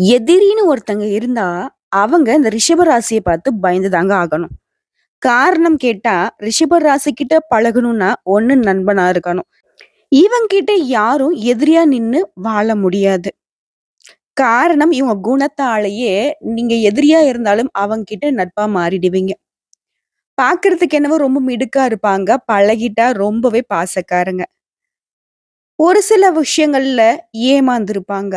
எதிரின்னு ஒருத்தங்க இருந்தா, அவங்க இந்த ரிஷப ராசியை பார்த்து பயந்துதாங்க ஆகணும். காரணம் கேட்டா, ரிஷப ராசிகிட்ட பழகணும்னா, ஒண்ணு நண்பனா இருக்கணும். இவங்கிட்ட யாரும் எதிரியா நின்னு வாழ முடியாது. காரணம் இவங்க குணத்தாலேயே நீங்க எதிரியா இருந்தாலும் அவங்க கிட்ட நட்பா மாறிடுவீங்க. பார்க்கறதுக்கு என்னவோ ரொம்ப மிடுக்கா இருப்பாங்க. பழகிட்டா ரொம்பவே பாசக்காரங்க. ஒரு சில விஷயங்கள்ல ஏமாந்துருப்பாங்க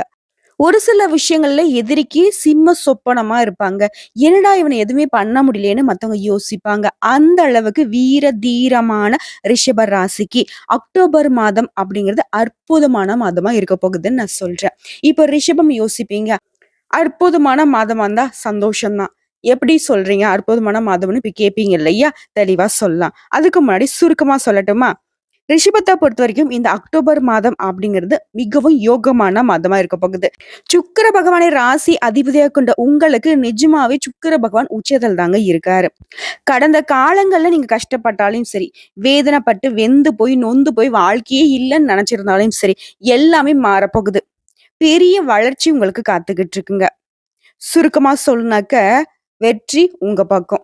ஒரு சில விஷயங்கள்ல எதிரிக்கு சிம்ம சொப்பனமா இருப்பாங்க. என்னடா இவனை எதுவுமே பண்ண முடியலன்னு மத்தவங்க யோசிப்பாங்க. அந்த அளவுக்கு வீர தீரமான ரிஷப ராசிக்கு அக்டோபர் மாதம் அப்படிங்கிறது அற்புதமான மாதமா இருக்க போகுதுன்னு நான் சொல்றேன். இப்போ ரிஷபம் யோசிப்பீங்க. அற்புதமான மாதமா இருந்தா சந்தோஷம் தான். எப்படி சொல்றீங்க? அற்புதமான மாதம்னு இப்ப கேப்பீங்க இல்லையா? தெளிவா சொல்லலாம். அதுக்கு முன்னாடி சுருக்கமா சொல்லட்டுமா? ரிஷிபத்தை பொறுத்த வரைக்கும் இந்த அக்டோபர் மாதம் அப்படிங்கிறது மிகவும் யோகமான மாதமா இருக்க போகுது. சுக்கிர பகவானை ராசி அதிபதியாக கொண்ட உங்களுக்கு நிஜமாவே சுக்கிர பகவான் உச்சத்தில் தாங்க இருக்காரு. கடந்த காலங்கள்ல நீங்க கஷ்டப்பட்டாலும் சரி, வேதனைப்பட்டு வெந்து போய் நொந்து போய் வாழ்க்கையே இல்லைன்னு நினைச்சிருந்தாலும் சரி, எல்லாமே மாறப்போகுது. பெரிய வளர்ச்சி உங்களுக்கு காத்துக்கிட்டு இருக்குங்க. சுருக்கமா சொல்லுனாக்க வெற்றி உங்க பக்கம்.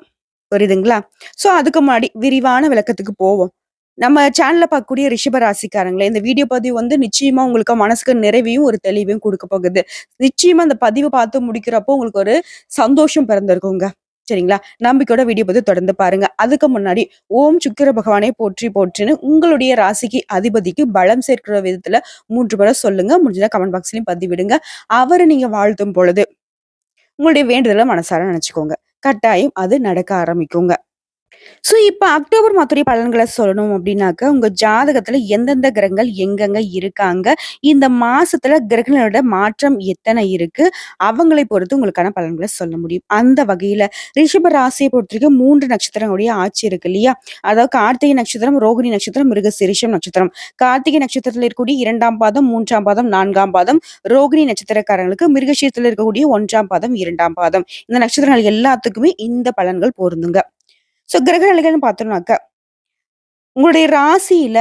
புரியுதுங்களா? சோ அதுக்கு முன்னாடி விரிவான விளக்கத்துக்கு போவோம். நம்ம சேனல்ல பார்க்கக்கூடிய ரிஷப ராசிக்காரங்களே, இந்த வீடியோ பதிவு வந்து நிச்சயமா உங்களுக்கு மனசுக்கு நிறைவையும், ஒரு தெளிவையும் கொடுக்க போகுது. நிச்சயமா அந்த பதிவு பார்த்து முடிக்கிறப்போ உங்களுக்கு ஒரு சந்தோஷம் பிறந்திருக்குங்க. சரிங்களா? நம்பிக்கையோட வீடியோ பதிவு தொடர்ந்து பாருங்க. அதுக்கு முன்னாடி ஓம் சுக்கிர பகவானே போற்றி போற்றின்னு உங்களுடைய ராசிக்கு அதிபதிக்கு பலம் சேர்க்கிற விதத்துல மூன்று முறை சொல்லுங்க. முடிஞ்சதா கமெண்ட் பாக்ஸ்லயும் பதிவிடுங்க. அவரை நீங்க வாழ்த்தும் பொழுது, உங்களுடைய வேண்டுதலை மனசார நினைச்சுக்கோங்க. கட்டாயம் அது நடக்க ஆரம்பிக்குங்க. சோ இப்ப அக்டோபர் மாத்துடைய பலன்களை சொல்லணும் அப்படின்னாக்க, உங்க ஜாதகத்துல எந்தெந்த கிரகங்கள் எங்கெங்க இருக்காங்க? இந்த மாசத்துல கிரகங்களோட மாற்றம் எத்தனை இருக்கு? அவங்களை பொறுத்து உங்களுக்கான பலன்களை சொல்ல முடியும். அந்த வகையில ரிஷப ராசிய பொறுத்தவரைக்கும் 3 நட்சத்திரங்களுடைய ஆட்சி இருக்கு இல்லையா? அதாவது கார்த்திகை நட்சத்திரம், ரோகிணி நட்சத்திரம், மிருகசீரிஷம் நட்சத்திரம். கார்த்திகை நட்சத்திரத்துல இருக்கக்கூடிய இரண்டாம் பாதம், மூன்றாம் பாதம், நான்காம் பாதம், ரோகிணி நட்சத்திரக்காரங்களுக்கு மிருகஷீரத்துல இருக்கக்கூடிய ஒன்றாம் பாதம், இரண்டாம் பாதம். இந்த நட்சத்திரங்கள் எல்லாத்துக்குமே இந்த பலன்கள் பொருந்துங்க. சோ கிரக நிலைகள்னு பார்த்தோம்னாக்க, உங்களுடைய ராசியில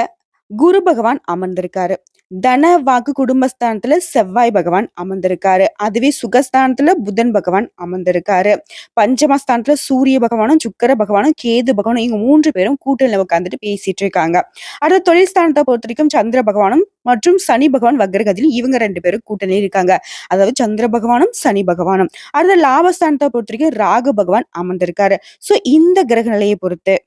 குரு பகவான் அமர்ந்திருக்காரு. தன, வாக்கு, குடும்பஸ்தானத்துல செவ்வாய் பகவான் அமர்ந்திருக்காரு. அதுவே சுகஸ்தானத்துல புதன் பகவான் அமர்ந்திருக்காரு. பஞ்சமஸ்தானத்துல சூரிய பகவானும், சுக்கர பகவானும், கேது பகவானும் இவங்க மூன்று பேரும் கூட்டணியில உட்காந்துட்டு பேசிட்டு இருக்காங்க. அடுத்த தொழில் பொறுத்த வரைக்கும் சந்திர பகவானும் மற்றும் சனி பகவான் வக்ரகதியில் இவங்க ரெண்டு பேரும் கூட்டணியில இருக்காங்க. அதாவது சந்திர பகவானும், சனி பகவானும். அதில் லாபஸ்தானத்தை பொறுத்த வரைக்கும் ராகு பகவான் அமர்ந்திருக்காரு. சோ இந்த கிரக நிலைய பொறுத்து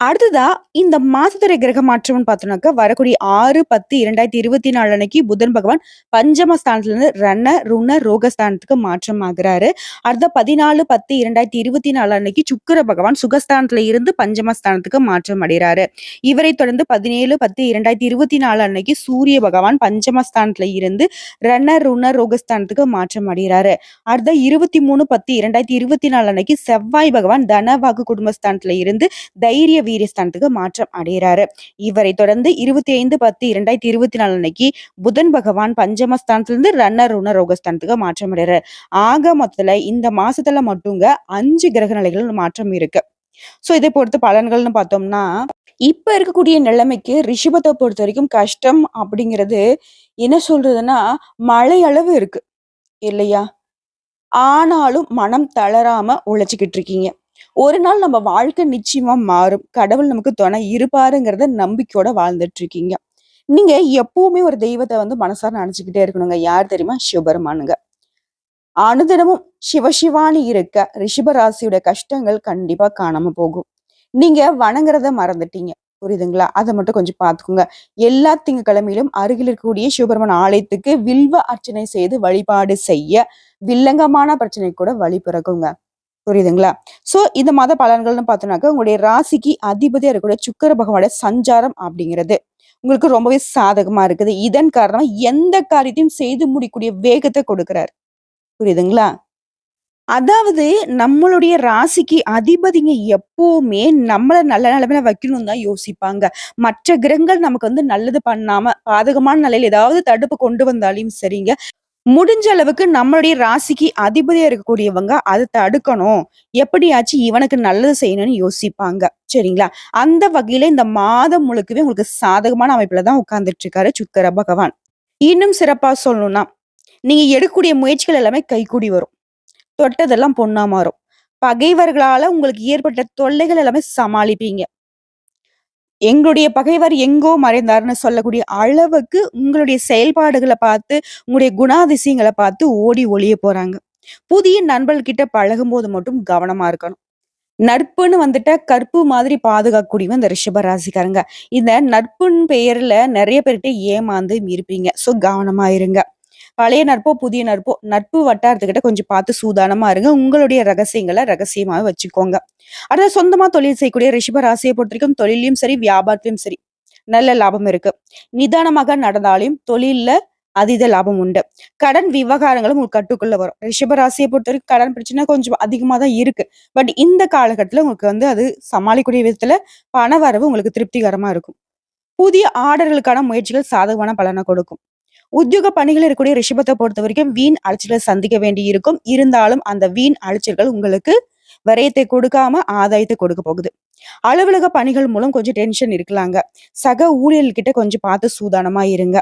அடுத்ததா இந்த மாசத்துறை கிரக மாற்றம்னு பார்த்தோம்னாக்க, வரக்கூடிய 6/10/2024 அன்னைக்கு புதன் பகவான் பஞ்சம ஸ்தானத்திலிருந்து ரண, ருண, ரோக ஸ்தானத்துக்கு மாற்றம் ஆகுறாரு. அடுத்த 14/10/2024 அன்னைக்கு சுக்கர பகவான் சுகஸ்தானத்துல இருந்து பஞ்சம ஸ்தானத்துக்கு மாற்றம் அடைகிறாரு இவரை தொடர்ந்து 17/10/2024 அன்னைக்கு சூரிய பகவான் பஞ்சம ஸ்தானத்துல இருந்து ரண, ருண, ரோகஸ்தானத்துக்கு மாற்றம் அடைகிறாரு அடுத்த 23/10/2024 அன்னைக்கு செவ்வாய் பகவான் தனவாக குடும்பஸ்தானத்துல இருந்து தைரிய வீரியஸ்தானத்துக்கு மாற்றம் அடைகிறாரு இவரை தொடர்ந்து 25/10/2024 அன்னைக்கு புதன் பகவான் பஞ்சமஸ்தானத்திலிருந்து ரன்னர் ரண, ருண, ரோகஸ்தானத்துக்கு மாற்றம் அடைறாரு. ஆக மொத்தத்துல இந்த மாசத்துல மட்டுங்க அஞ்சு கிரக நிலைகள் மாற்றம் இருக்கு. சோ இதை பொறுத்து பலன்கள்னு பார்த்தோம்னா, இப்ப இருக்கக்கூடிய நிலைமைக்கு ரிஷிபத்தை பொறுத்த வரைக்கும் கஷ்டம் அப்படிங்கிறது என்ன சொல்றதுன்னா, மழை அளவு இருக்கு. இல்லையா? ஆனாலும் மனம் தளராம உழைச்சிக்கிட்டு இருக்கீங்க. ஒரு நாள் நம்ம வாழ்க்கை நிச்சயமா மாறும். கடவுள் நமக்கு துணை இருப்பாருங்கிறத நம்பிக்கையோட வாழ்ந்துட்டு இருக்கீங்க. நீங்க எப்பவுமே ஒரு தெய்வத்தை வந்து மனசார நினைச்சுக்கிட்டே இருக்கணுங்க. யார் தெரியுமா? சிவபெருமானுங்க. அனுதினமும் சிவ இருக்க ரிஷபராசியோட கஷ்டங்கள் கண்டிப்பா காணாம போகும். நீங்க வணங்குறத மறந்துட்டீங்க. புரியுதுங்களா? அதை மட்டும் கொஞ்சம் பார்த்துக்கோங்க. எல்லா திங்கக்கிழமையிலும் அருகில் இருக்கக்கூடிய சிவபெருமான் ஆலயத்துக்கு வில்வ அர்ச்சனை செய்து வழிபாடு செய்ய, வில்லங்கமான பிரச்சனை கூட வழி பிறக்குங்க. புரியுதுங்களா? சோ இந்த மாத பலன்கள்னு பார்த்தோம்னாக்க, உங்களுடைய ராசிக்கு அதிபதியா இருக்கக்கூடிய சுக்கர பகவானோட சஞ்சாரம் அப்படிங்கிறது உங்களுக்கு ரொம்பவே சாதகமா இருக்குது. இதன் காரணமா எந்த காரியத்தையும் செய்து முடிக்கூடிய வேகத்தை கொடுக்கிறார். புரியுதுங்களா? அதாவது நம்மளுடைய ராசிக்கு அதிபதிங்க எப்பவுமே நம்மளை நல்ல நிலைமையில வைக்கணும்னு தான் யோசிப்பாங்க. மற்ற கிரகங்கள் நமக்கு வந்து நல்லது பண்ணாம, பாதகமான நிலையில ஏதாவது தடுப்பு கொண்டு வந்தாலும் சரிங்க, முடிஞ்ச அளவுக்கு நம்மளுடைய ராசிக்கு அதிபதியா இருக்கக்கூடியவங்க அத தடுக்கணும். எப்படியாச்சும் இவனுக்கு நல்லது செய்யணும்னு யோசிப்பாங்க. சரிங்களா? அந்த வகையில இந்த மாதம் முழுக்கவே உங்களுக்கு சாதகமான அமைப்புல தான் உட்கார்ந்துட்டு இருக்காரு சுக்கர பகவான். இன்னும் சிறப்பா சொல்லணும்னா, நீங்க எடுக்கக்கூடிய முயற்சிகள் எல்லாமே கைகூடி வரும். தொட்டதெல்லாம் பொன்னா மாறும். பகைவர்களால உங்களுக்கு ஏற்பட்ட தொல்லைகள் எல்லாமே சமாளிப்பீங்க. எங்களுடைய பகைவர் எங்கோ மறைந்தார்னு சொல்லக்கூடிய அளவுக்கு உங்களுடைய செயல்பாடுகளை பார்த்து, உங்களுடைய குணாதிசயங்களை பார்த்து ஓடி ஒளிய போறாங்க. புதிய நண்பர்கள் கிட்ட பழகும்போது மட்டும் கவனமா இருக்கணும். நட்புன்னு வந்துட்டா கற்பு மாதிரி பாதுகாக்கக்கூடியவங்க இந்த ரிஷப ராசிக்காரங்க. இந்த நட்புன்னு பெயர்ல நிறைய பேர்கிட்ட ஏமாந்து இருப்பீங்க. ஸோ கவனமா இருங்க. பழைய நட்போ, புதிய நட்போ, நட்பு வட்டாரத்துக்கிட்ட கொஞ்சம் பார்த்து சூதானமா இருங்க. உங்களுடைய ரகசியங்களை ரகசியமாக வச்சுக்கோங்க. அடுத்த சொந்தமா தொழில் செய்யக்கூடிய ரிஷப ராசியை பொறுத்த வரைக்கும் தொழிலையும் சரி, வியாபாரத்திலையும் சரி, நல்ல லாபம் இருக்கு. நிதானமாக நடந்தாலும் தொழில்ல அதீத லாபம் உண்டு. கடன் விவகாரங்களும் உங்களுக்கு கட்டுக்குள்ள வரும். ரிஷப ராசிய பொறுத்தவரைக்கும் கடன் பிரச்சனை கொஞ்சம் அதிகமா தான் இருக்கு. பட் இந்த காலகட்டத்துல உங்களுக்கு வந்து அது சமாளிக்கக்கூடிய விதத்துல பணவரவு உங்களுக்கு திருப்திகரமா இருக்கும். புதிய ஆர்டர்களுக்கான முயற்சிகள் சாதகமான பலனை கொடுக்கும். உத்தியோக பணிகள் இருக்கக்கூடிய ரிஷபத்தை பொறுத்த வரைக்கும் வீண் அலைச்சலை சந்திக்க வேண்டி இருக்கும். இருந்தாலும் அந்த வீண் அலைச்சல்கள் உங்களுக்கு விரயத்தை கொடுக்காம ஆதாயத்தை கொடுக்க போகுது. அலுவலக பணிகள் மூலம் கொஞ்சம் டென்ஷன் இருக்கலாங்க. சக ஊழியர்கிட்ட கொஞ்சம் பார்த்து சூதானமா இருங்க.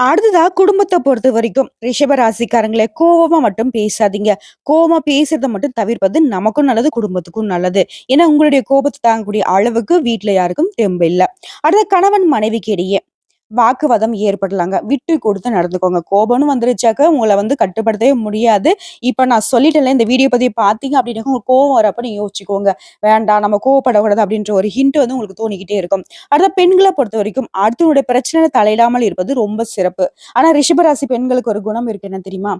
அடுத்ததா குடும்பத்தை பொறுத்த வரைக்கும் ரிஷப ராசிக்காரங்களே கோவமா மட்டும் பேசாதீங்க. கோவமா பேசுறத மட்டும் தவிர்ப்பது நமக்கும் நல்லது, குடும்பத்துக்கும் நல்லது. ஏன்னா உங்களுடைய கோபத்தை தாங்கக்கூடிய அளவுக்கு வீட்டுல யாருக்கும் தெம்பு இல்லை அடுத்த கணவன் மனைவிக்கு இடையே வாக்குவாதம் ஏற்படலாங்க. விட்டு கொடுத்து நடந்துக்கோங்க. கோபம்னு வந்துருச்சாக்க உங்களை வந்து கட்டுப்படுத்தவே முடியாது. இப்போ நான் சொல்லிட்டேன்ல இந்த வீடியோ பதிவு பார்த்தீங்க அப்படின்னா, உங்களுக்கு கோவம் வரப்ப நீங்க யோசிச்சுக்கோங்க. வேண்டாம் நம்ம கோவப்படக்கூடாது அப்படின்ற ஒரு ஹிண்ட் வந்து உங்களுக்கு தோணிக்கிட்டே இருக்கும். அடுத்த பெண்களை பொறுத்த வரைக்கும் அடுத்தவனுடைய பிரச்சனை தலையிடாமல் இருப்பது ரொம்ப சிறப்பு. ஆனா ரிஷபராசி பெண்களுக்கு ஒரு குணம் இருக்கு என்ன தெரியுமா?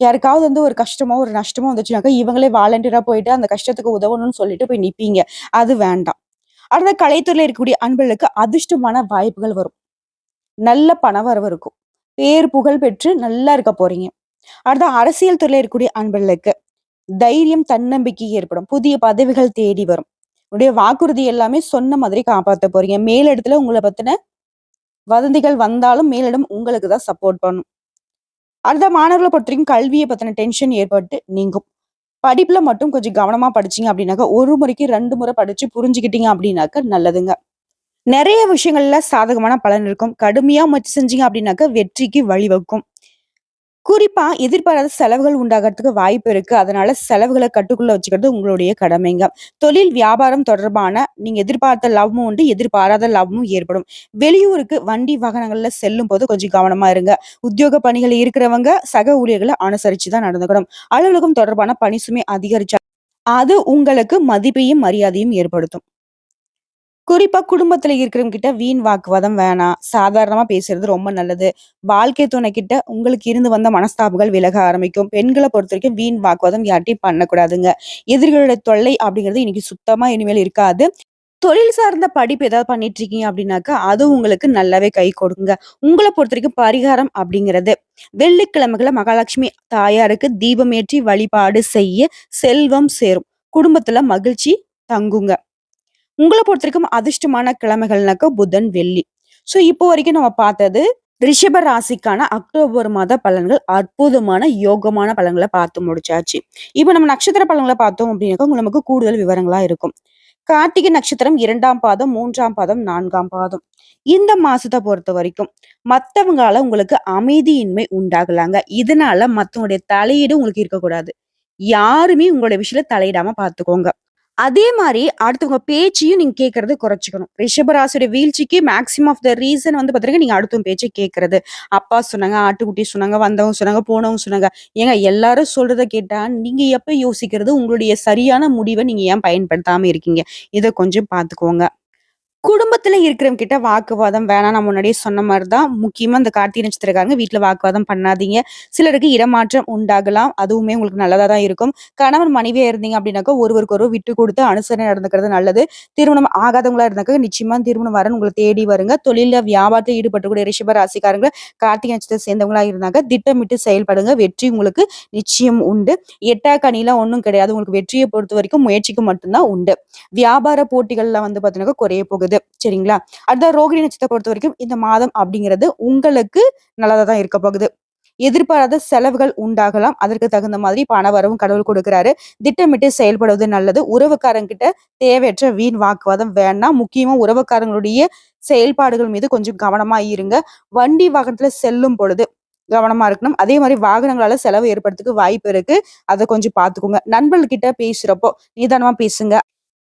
யாருக்காவது வந்து ஒரு கஷ்டமோ, ஒரு நஷ்டமோ வந்துச்சுனாக்கா, இவங்களே வாலண்டியரா போயிட்டு அந்த கஷ்டத்துக்கு உதவணும்னு சொல்லிட்டு போய் நிப்பீங்க. அது வேண்டாம். அடுத்த கலைத்துறையில் இருக்கக்கூடிய அன்பர்களுக்கு அதிர்ஷ்டமான வாய்ப்புகள் வரும். நல்ல பணவரவு இருக்கும். பேர் புகழ் பெற்று நல்லா இருக்க போறீங்க. அடுத்த அரசியல் துறையில் இருக்கக்கூடிய அன்பர்களுக்கு தைரியம், தன்னம்பிக்கை ஏற்படும். புதிய பதவிகள் தேடி வரும். உடைய வாக்குறுதி எல்லாமே சொன்ன மாதிரி காப்பாற்ற போறீங்க. மேலிடத்துல உங்களை பத்தின வதந்திகள் வந்தாலும் மேலிடம் உங்களுக்கு தான் சப்போர்ட் பண்ணும். அடுத்த மாணவர்கள பொறுத்தவரைக்கும் கல்வியை பத்தின டென்ஷன் ஏற்பட்டு நீங்கும். படிப்புல மட்டும் கொஞ்சம் கவனமா படிச்சீங்க அப்படின்னாக்கா, ஒரு முறைக்கு ரெண்டு முறை படிச்சு புரிஞ்சுக்கிட்டீங்க அப்படின்னாக்க நல்லதுங்க. நிறைய விஷயங்கள்ல சாதகமான பலன் இருக்கும். கடுமையா முயற்சி செஞ்சீங்க அப்படின்னாக்க வெற்றிக்கு வழிவகுக்கும். குறிப்பா எதிர்பாராத செலவுகள் உண்டாகிறதுக்கு வாய்ப்பு இருக்கு. அதனால செலவுகளை கட்டுக்குள்ள வச்சுக்கிறது உங்களுடைய கடமைங்க. தொழில், வியாபாரம் தொடர்பான நீங்க எதிர்பார்த்த லாபமும் உண்டு, எதிர்பாராத லாபமும் ஏற்படும். வெளியூருக்கு வண்டி வாகனங்கள்ல செல்லும்போது கொஞ்சம் கவனமா இருங்க. உத்தியோக பணிகள் இருக்கிறவங்க சக ஊழியர்களை அனுசரிச்சு தான் நடந்துக்கணும். அலுவலகம் தொடர்பான பணி சுமை அதிகரிச்சா அது உங்களுக்கு மதிப்பையும், மரியாதையும் ஏற்படுத்தும். குறிப்பா குடும்பத்துல இருக்கிறவங்க கிட்ட வீண் வாக்குவாதம் வேணாம். சாதாரணமா பேசுறது ரொம்ப நல்லது. வாழ்க்கை துணை கிட்ட உங்களுக்கு இருந்து வந்த மனஸ்தாபங்கள் விலக ஆரம்பிக்கும். பெண்களை பொறுத்த வரைக்கும் வீண் வாக்குவாதம் யார்ட்டையும் பண்ணக்கூடாதுங்க. எதிரிகளோட தொல்லை அப்படிங்கிறது இன்னைக்கு சுத்தமா இனிமேல் இருக்காது. தொழில் சார்ந்த படிப்பு ஏதாவது பண்ணிட்டு இருக்கீங்க அப்படின்னாக்கா, அது உங்களுக்கு நல்லாவே கை கொடுக்குங்க. பொறுத்த வரைக்கும் பரிகாரம் அப்படிங்கிறது, வெள்ளிக்கிழமைகளை மகாலட்சுமி தாயாருக்கு தீபமேற்றி வழிபாடு செய்ய செல்வம் சேரும். குடும்பத்துல மகிழ்ச்சி தங்குங்க. உங்கள பொறுத்தவரைக்கும் அதிர்ஷ்டமான கிழமைகள்னாக்கா புதன், வெள்ளி. ஸோ இப்போ வரைக்கும் நம்ம பார்த்தது ரிஷப ராசிக்கான அக்டோபர் மாத பலன்கள். அற்புதமான யோகமான பலன்களை பார்த்து முடிச்சாச்சு. இப்ப நம்ம நட்சத்திர பலன்களை பார்த்தோம் அப்படின்னாக்கா, நமக்கு கூடுதல் விவரங்களா இருக்கும். கார்த்திகை நட்சத்திரம் இரண்டாம் பாதம், மூன்றாம் பாதம், நான்காம் பாதம். இந்த மாசத்த பொறுத்தவரைக்கும் மத்தவங்களால உங்களுக்கு அமைதியின்மை உண்டாகலாங்க. இதனால மத்தவங்களுடைய தலையீடு உங்களுக்கு இருக்கக்கூடாது. யாருமே உங்களுடைய விஷயத்துல தலையிடாம பார்த்துக்கோங்க. அதே மாதிரி அடுத்தவங்க பேச்சையும் நீங்க கேட்கறது குறைச்சிக்கணும் ரிஷபராசியோட வீழ்ச்சிக்கு மேக்சிமம் ஆஃப் த ரீசன் வந்து பார்த்தீங்கன்னா, நீங்க அடுத்தவங்க பேச்சை கேட்கறது. அப்பா சொன்னாங்க, ஆட்டுக்குட்டி சொன்னாங்க, வந்தவங்க சொன்னாங்க, போனவங்க சொன்னாங்க. ஏங்க எல்லாரும் சொல்றத கேட்டா, நீங்க எப்ப யோசிக்கிறது? உங்களுடைய சரியான முடிவை நீங்க ஏன் பயன்படுத்தாம இருக்கீங்க? இதை கொஞ்சம் பாத்துக்கோங்க குடும்பத்துல இருக்கிறவங்க கிட்ட வாக்குவாதம் வேணாம். நான் முன்னாடியே சொன்ன மாதிரி தான். முக்கியமா இந்த கார்த்திகை நட்சத்திரக்காரங்க வீட்டில் வாக்குவாதம் பண்ணாதீங்க. சிலருக்கு இடமாற்றம் உண்டாகலாம். அதுவுமே உங்களுக்கு நல்லதா தான் இருக்கும். கணவன் மனைவியா இருந்தீங்க அப்படின்னாக்கா, ஒருவருக்கு ஒருவர் விட்டு கொடுத்து அனுசரணை நடந்துக்கிறது நல்லது. திருமணம் ஆகாதவங்களா இருந்தாக்கா, நிச்சயமா திருமணம் வரன் உங்களை தேடி வருங்க. தொழிலில் வியாபாரத்தில் ஈடுபட்டக்கூடிய ரிஷப ராசிக்காரங்க கார்த்திகை நட்சத்திரம் சேர்ந்தவங்களா இருந்தாங்க, திட்டமிட்டு செயல்படுங்க. வெற்றி உங்களுக்கு நிச்சயம் உண்டு. எட்டா கனிலாம் ஒன்றும் கிடையாது. உங்களுக்கு வெற்றியை பொறுத்த வரைக்கும் முயற்சிக்கு மட்டும்தான் உண்டு. வியாபார போட்டிகள்லாம் வந்து பார்த்தீங்கன்னாக்கா குறைய போகுது. சரிங்களா? அடுத்த ரோகிணி பொறுத்த வரைக்கும் இந்த மாதம் அப்படிங்கிறது உங்களுக்கு நல்லதா தான் இருக்க போகுது. எதிர்பாராத செலவுகள் உண்டாகலாம். அதற்கு தகுந்த மாதிரி பண வரவும் கடவுள் கொடுக்கிறாரு. திட்டமிட்டு செயல்படுவது நல்லது. உறவுக்காரங்க கிட்ட தேவையற்ற வீண் வாக்குவாதம் வேண்டாம். முக்கியமா உறவுக்காரங்களுடைய செயல்பாடுகள் மீது கொஞ்சம் கவனமா இருங்க. வண்டி வாகனத்துல செல்லும் பொழுது கவனமா இருக்கணும். அதே மாதிரி வாகனங்களால செலவு ஏற்படுறதுக்கு வாய்ப்பு இருக்கு. அதை கொஞ்சம் பாத்துக்கோங்க நண்பர்கிட்ட பேசுறப்போ நிதானமா பேசுங்க.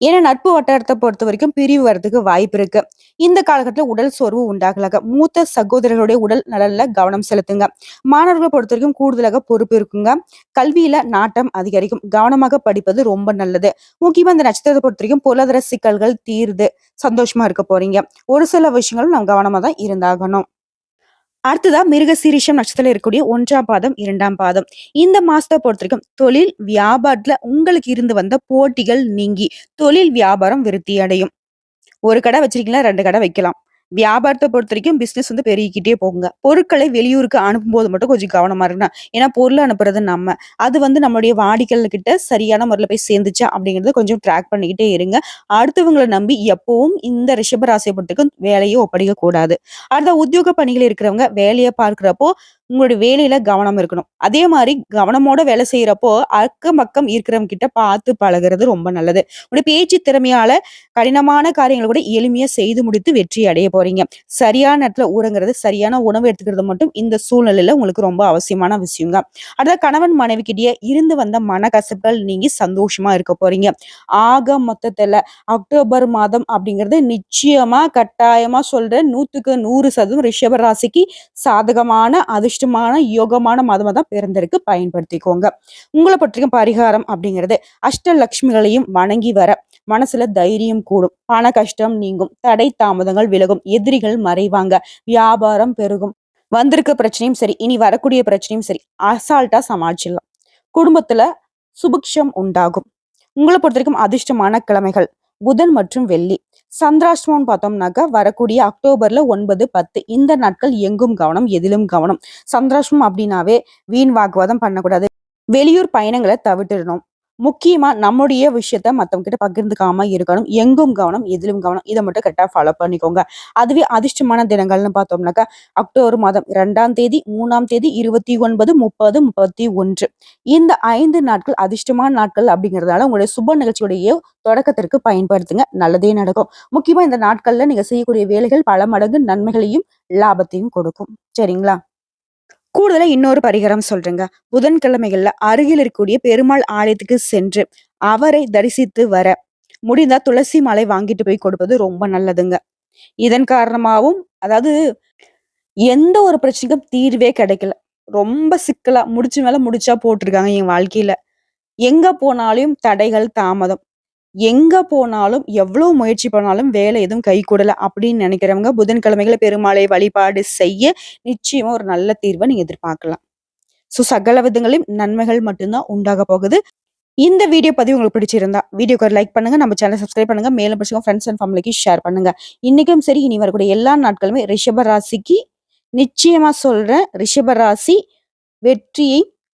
ஏன்னா நட்பு வட்டாரத்தை பொறுத்த வரைக்கும் பிரிவு வர்றதுக்கு வாய்ப்பு இருக்கு. இந்த காலகட்டத்தில் உடல் சோர்வு உண்டாகலாக மூத்த சகோதரர்களுடைய உடல் நலன்ல கவனம் செலுத்துங்க. மாணவர்களை பொறுத்த வரைக்கும் கூடுதலாக பொறுப்பு இருக்குங்க. கல்வியில நாட்டம் அதிகரிக்கும். கவனமாக படிப்பது ரொம்ப நல்லது. முக்கியமா இந்த நட்சத்திரத்தை பொறுத்த வரைக்கும் பொருளாதார சிக்கல்கள் தீருது. சந்தோஷமா இருக்க போறீங்க. ஒரு சில விஷயங்களும் நம்ம கவனமா தான் இருந்தாகணும். அடுத்ததா மிருகசீரிஷம் நட்சத்திரம் இருக்கக்கூடிய ஒன்றாம் பாதம், இரண்டாம் பாதம். இந்த மாசத்த பொறுத்தவரைக்கும் தொழில், வியாபாரத்துல உங்களுக்கு இருந்து வந்த போட்டிகள் நீங்கி, தொழில் வியாபாரம் விருத்தி அடையும். ஒரு கடை வச்சிருக்கீங்களா ரெண்டு கடை வைக்கலாம். வியாபாரத்தை பொறுத்த வரைக்கும் பிசினஸ் வந்து பெருகிக்கிட்டே போகுங்க. பொருட்களை வெளியூருக்கு அனுப்பும்போது மட்டும் கொஞ்சம் கவனமா இருக்கணும். ஏன்னா பொருள் அனுப்புறது நம்ம. அது வந்து நம்மளுடைய வாடிக்கையாளர்கிட்ட சரியான முறையில் போய் சேர்ந்துச்சா அப்படிங்கிறத கொஞ்சம் ட்ராக் பண்ணிக்கிட்டே இருங்க. அடுத்தவங்கள நம்பி எப்பவும் இந்த ரிஷபராசியை பொறுத்தவரைக்கும் வேலையை ஒப்படைக்க கூடாது. அடுத்த உத்தியோக பணிகள் இருக்கிறவங்க வேலையை பார்க்கிறப்போ, உங்களுடைய வேலையில கவனம் இருக்கணும். அதே மாதிரி கவனமோட வேலை செய்யறப்போ அக்கம் பக்கம் இருக்கிறவங்க கிட்ட பார்த்து பழகுறது ரொம்ப நல்லது. உங்களுடைய பேச்சு திறமையால கடினமான காரியங்களை கூட எளிமையா செய்து முடித்து வெற்றி அடைய போறீங்க. சரியான நேரத்துல உறங்குறது, சரியான உணவு எடுத்துக்கிறது மட்டும் இந்த சூழ்நிலையில உங்களுக்கு ரொம்ப அவசியமான விஷயங்க. அடுத்த கணவன் மனைவிக்கிட்டயே இருந்து வந்த மனக்கசப்புகள் நீங்க சந்தோஷமா இருக்க போறீங்க. ஆக மொத்தத்துல அக்டோபர் மாதம் அப்படிங்கிறது நிச்சயமா, கட்டாயமா சொல்ற நூத்துக்கு நூறு சதவீதம் ரிஷப ராசிக்கு சாதகமான, அதிர்ஷ்டமான, யோகமான மாதமா தான் பிறந்திருக்கு. பயன்படுத்திக்கோங்க. உங்களை பொறுத்தவரைக்கும் பரிகாரம் அப்படிங்கிறது அஷ்டலக்ஷ்மிகளையும் வணங்கி வர மனசுல தைரியம் கூடும். பண கஷ்டம் நீங்கும். தடை தாமதங்கள் விலகும். எதிரிகள் மறைவாங்க. வியாபாரம் பெருகும். வந்திருக்க பிரச்சனையும் சரி, இனி வரக்கூடிய பிரச்சனையும் சரி, அசால்ட்டா சமாளிச்சிடலாம். குடும்பத்துல சுபிக்ஷம் உண்டாகும். உங்கள பொறுத்தவரைக்கும் அதிர்ஷ்டமான கிழமைகள் புதன் மற்றும் வெள்ளி. சந்திராஷ்டமம்னு பார்த்தோம்னாக்க வரக்கூடிய அக்டோபர்ல 9, 10 இந்த நாட்கள் எங்கும் கவனம், எதிலும் கவனம். சந்திராஷ்டமம் அப்படின்னாவே வீண் வாக்குவாதம் பண்ணக்கூடாது. வெளியூர் பயணங்களை தவிர்த்திடணும். முக்கியமா நம்முடைய விஷயத்த மத்தவங்க கிட்ட பகிர்ந்துக்காம இருக்கணும். எங்கும் கவனம், எதிலும் கவனம். இதை மட்டும் கரெக்டாக ஃபாலோ பண்ணிக்கோங்க. அதுவே அதிர்ஷ்டமான தினங்கள்னு பார்த்தோம்னாக்கா, அக்டோபர் மாதம் ரெண்டாம் தேதி, மூணாம் தேதி, 29, 30, 31 இந்த ஐந்து நாட்கள் அதிர்ஷ்டமான நாட்கள் அப்படிங்கிறதால உங்களுடைய சுப நிகழ்ச்சியுடைய தொடக்கத்திற்கு பயன்படுத்துங்க. நல்லதே நடக்கும். முக்கியமா இந்த நாட்கள்ல நீங்க செய்யக்கூடிய வேலைகள் பல மடங்கு நன்மைகளையும், லாபத்தையும் கொடுக்கும். சரிங்களா? கூடுதலா இன்னொரு பரிகாரம் சொல்றேங்க. புதன்கிழமைகள்ல அருகில் இருக்கக்கூடிய பெருமாள் ஆலயத்துக்கு சென்று, அவரை தரிசித்து வர, முடிந்தா துளசி மாலை வாங்கிட்டு போய் கொடுப்பது ரொம்ப நல்லதுங்க. இதன் காரணமாகவும் அதாவது எந்த ஒரு பிரச்சனைக்கும் தீர்வே கிடைக்கல. ரொம்ப சிக்கலா முடிச்சு மேல முடிச்சா போட்டிருக்காங்க என் வாழ்க்கையில. எங்க போனாலும் தடைகள், தாமதம். எங்க போனாலும், எவ்வளவு முயற்சி பண்ணாலும் வேலை எதுவும் கைகூடல அப்படின்னு நினைக்கிறவங்க, புதன்கிழமைகளை பெருமாளை வழிபாடு செய்ய நிச்சயமா ஒரு நல்ல தீர்வை நீங்க எதிர்பார்க்கலாம். ஸோ சகல விதங்களையும் நன்மைகள் மட்டும்தான் உண்டாக உண்டாகப் போகுது. இந்த வீடியோ பதிவு உங்களுக்கு பிடிச்சிருந்தா, வீடியோக்கு லைக் பண்ணுங்க. நம்ம சேனல் சப்ஸ்கிரைப் பண்ணுங்க. மேலும் பிடிச்சவங்க ஃப்ரெண்ட்ஸ் அண்ட் ஃபேமிலிக்கு ஷேர் பண்ணுங்க. இன்னைக்கும் சரி, இனி வரக்கூடிய எல்லா நாட்களுமே ரிஷப ராசிக்கு நிச்சயமா சொல்றேன். ரிஷப ராசி வெற்றியை